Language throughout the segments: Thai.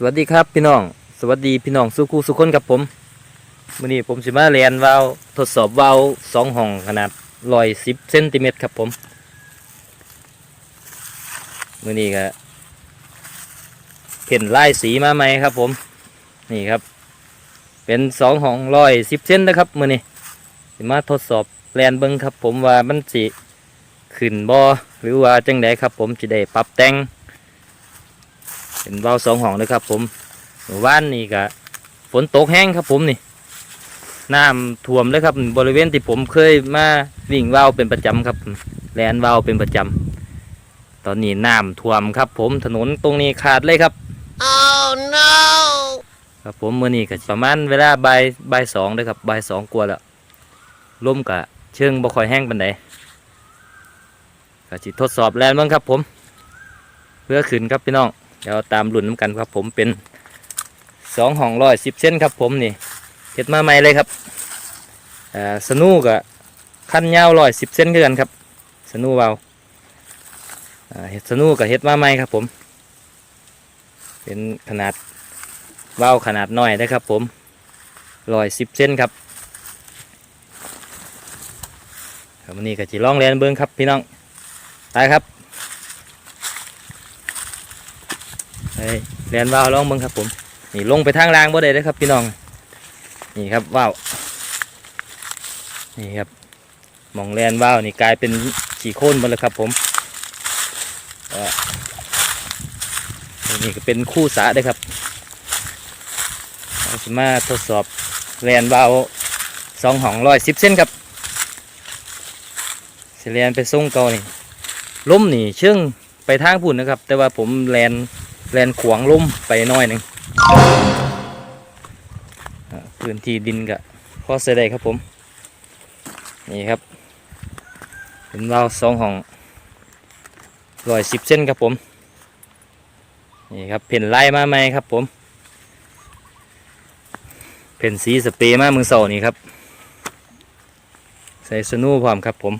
สวัสดีครับพี่น้อง สวัสดีพี่น้องสุคูสุคนกับผมวันนี้ผมสิมาเรียนวาวทดสอบวาวสองห้องขนาดร้อยสิบเซนติเมตรครับผมวันนี้ก็เห็นลายสีมาไหมครับผม นี่ครับ เป็นสองห้องร้อยสิบเซนนะครับมือนี้สิมาทดสอบแลนเบิ้งครับผมว่ามันสิขึ้นบ่หรือว่าจังไดครับผมจะได้ปรับแต่ง เป็นเบาสองห้องเลยครับ ผมหมู่บ้านนี่ก็ฝนตกแห้งครับ ผมนี่น้ำท่วมเลยครับ บริเวณที่ผมเคยมาวิ่งว่าวเป็นประจำครับแลนว่าวเป็นประจำตอนนี้น้ำท่วมครับ ผมถนนตรงนี้ขาดเลยครับ Oh no! ครับผมมื่อนี้ก็ประมาณเวลาบ่ายบ่ายสองเลยครับบ่ายสองกว่าแล้วลมกะเชิงบ่ค่อยแห้งปานใดก็สิทดสอบแลนบ้างครับ ผม เพื่อขึ้นครับพี่น้อง เดี๋ยวตามรุ่นน้ำกันครับผมเป็นสองห้องร้อยสิบเส้นครับผมนี่เฮ็ดมาใหม่เลยครับสนูกับขั้นยาวร้อยสิบเส้นกันครับสนูเบาเฮ็ดสนูกับเฮ็ดมาใหม่ครับผม เป็นขนาดเบาขนาดน้อยนะครับผมร้อยสิบเส้นครับครับวันนี้ก็จะลองเรียนเบิ้งครับพี่น้องไปครับ ไปเรียนว่าวลองเบิ่งครับผม นี่ลงไปทางล่างบ่ได้เลยครับ พี่น้อง นี่ครับว่าวนี่ครับมองแลนว่าวนี่กลายเป็นขี่โค่นหมดเลยครับผมนี่ก็เป็นคู่สาได้ครับเราจะมาทดสอบแลนว่าวสองห้องร้อยสิบเส้นครับสิแลนไปส่งเกานี่ล้มนี่เชื่องไปทางพุ่นนะครับ แต่ว่าผมแลน แลนขวางลุ่มไปน้อยหนึ่งอ่าพื้นที่ดินกะพอเสยได้ครับผม นี่ครับเป็นวาล์วสองห้องร้อยสิบเส้นครับผม นี่ครับเพ่นไล่มาไหมครับผม เพ่นสีสเปรย์มามือเสานี่ครับ ใส่สนูพร้อมครับผม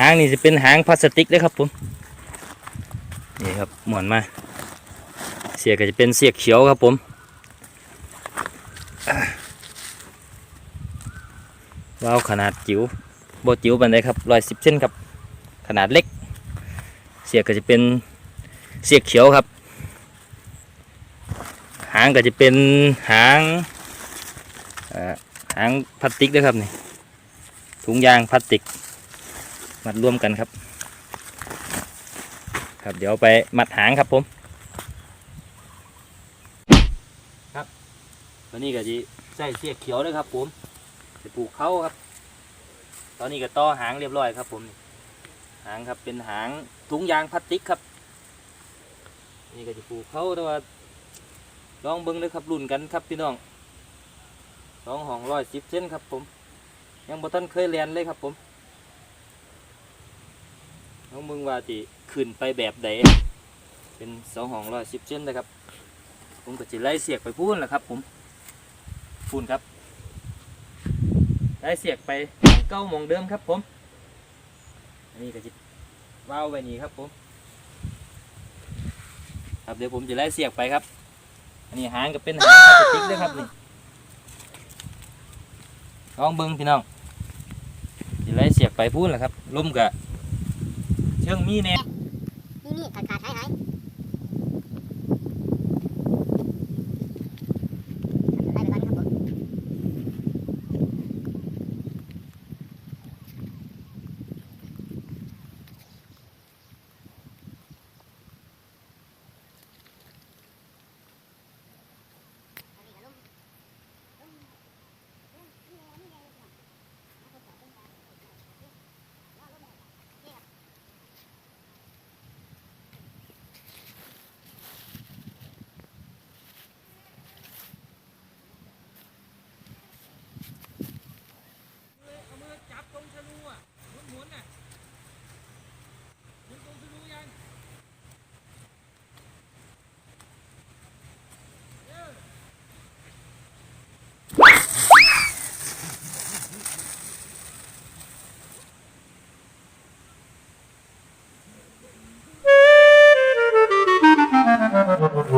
หางนี่จะเป็นหางพลาสติกเลยครับผม นี่ครับหมวนมา สียก็จะเป็นเสียกเขียวครับผมว้าวขนาดจิ๋วโบจิ๋วปันไดครับร้อยสิบเส้นครับ ขนาดเล็ก เสียก็จะเป็นเสียกเขียวครับ หางก็จะเป็นหางหางพลาสติกด้วยครับนี่ถุงยางพลาสติก มัดรวมกันครับ ครับเดี๋ยวไปมัดหางครับผม ตอนนี้ก็จะใส่เสียเขียวเลยครับ ผมจะปลูกเขาครับ ตอนนี้ก็ต่อหางเรียบร้อยครับ ผมหางครับเป็นหางถุงยางพลาสติกครับ นี่ก็จะปลูกเขาแต่ว่าลองเบิ้งเลยครับรุ่นกันครับพี่น้องสองห้องร้อยสิบเส้นครับ ผม ยังบ่ทันเคยเรียนเลยครับ ผมลองเบิ้งว่าจะขึ้นไปแบบใดเป็นสองห้องร้อยสิบเส้นนะครับ ผมก็จะไล่เสียกไปพูนแหละครับ ผม พูนครับไล่เสียกไปเก้ามองเดิมครับผมอันนี้ก็จะว้าวไปนี้ครับผมครับเดี๋ยวผมจะไล่เสียกไปครับ อันนี้หางก็เป็นหางพลาสติกด้วยครับนี่ลองเบิ้งพี่น้องจะไล่เสียกไปพูนแหละครับลมกะเชื่องมีแน่นี่นี่ขาดขาดหายหายไล่ไปก่อนครับผม เอามือจับตรงชนูอะหมุนๆน่ะหมุนตรงชนูยัง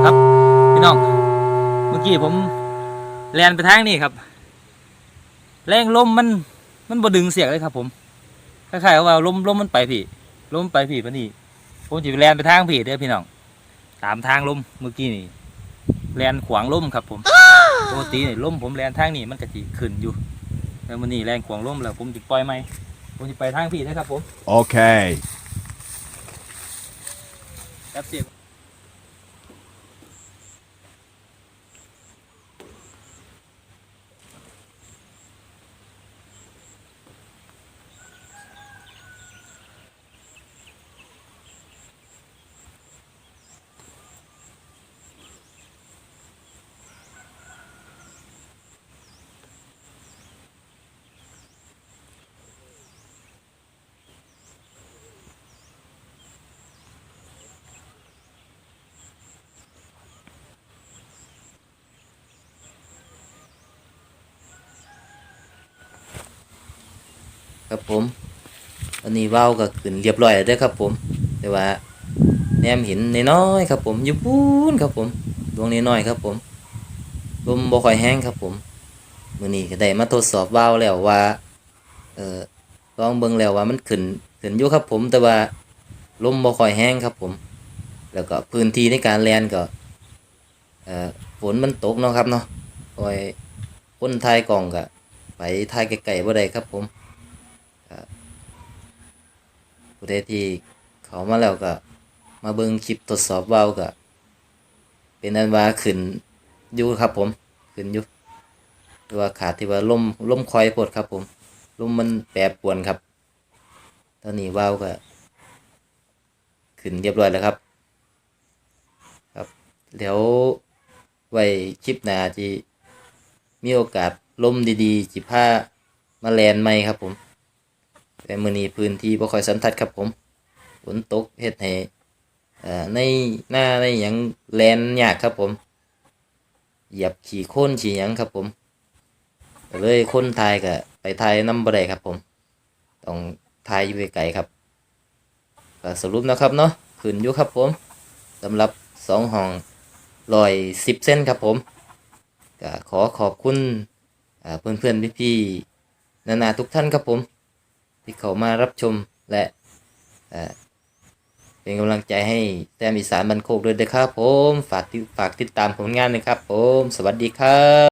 ครับ พี่น้อง กี้ผมแลนไปทางนี้ครับ แรงลมมันมันบ่ดึงเสียกเลยครับ ผมคล้ายๆว่าลมลมมันไปพี่ลมมันไปพี่ปะนี่ผมจะแลนไปทางพี่เด้อพี่น้องตามทางลมเมื่อกี้นี่แลนขวางลมครับ ผมปกตินี่ลมผมแลนทางนี้มันก็สิขึ้นอยู่แล้วมันนี่แลนขวางลมแล้ว ผมจะปล่อยไหมผมจะไปทางพี่นะครับ ผม Okay. ครับเสีย ครับผมอันนี้ว่าวก็ขึ้นเรียบร้อยแล้วเด้อครับผม แต่ว่าแนมเห็นน้อยๆครับผมอยู่ปูนครับผมดวงน้อยๆครับผมลมบ่ค่อยแห้งครับผมมื้อนี้ก็ได้มาทดสอบว่าวแล้วว่าเอ่อลองเบิ่งแล้วว่ามันขึ้นขึ้นอยู่ครับผม แต่ว่าลมบ่ค่อยแห้งครับผม แล้วก็พื้นที่ในการแลนก็เอ่อฝนมันตกเนาะครับเนาะโอ้ยคนถ่ายกล้องก็ไปถ่ายไกลๆบ่ได้ครับผม ผู้ใดที่เขามาแล้วก็ มาเบิ่งคลิปทดสอบเว้าวก็ เป็นอันว่าขึ้นอยู่ครับผมขึ้นอยู่หรือว่าขาดที่ว่าลมลมคอยปวดครับผมลมมันแปรปวนครับ ตอนนี้เว้าวก็ขึ้นเรียบร้อยแล้วครับ ครับเดี๋ยวไว้คลิปหน้าที่มีโอกาสลมดีๆจิพามาแลนใหม่ครับผม แต่มื้อนี้พื้นที่บ่ค่อยสันทัดครับผมฝนตกเฮ็ดให้เอ่อในหน้าในหยังแลนยากครับผมเหยียบขี่โค่นขี่หยังครับผมเลยคนไทยก็ไปไทยน้ำบ่ได้ครับผมต้องทายอยู่ไกลครับก็สรุปนะครับเนาะขึ้นอยู่ครับผมสำหรับสองห้อง110เส้นครับผมก็ขอขอบคุณเพื่อนๆพี่ๆนานาทุกท่านครับผม ที่เขามารับชมและเป็นกำลังใจให้แต้มอีสานบันโคกด้วยนะครับผม ฝากฝากติดตามผลงานนะครับผม สวัสดีครับ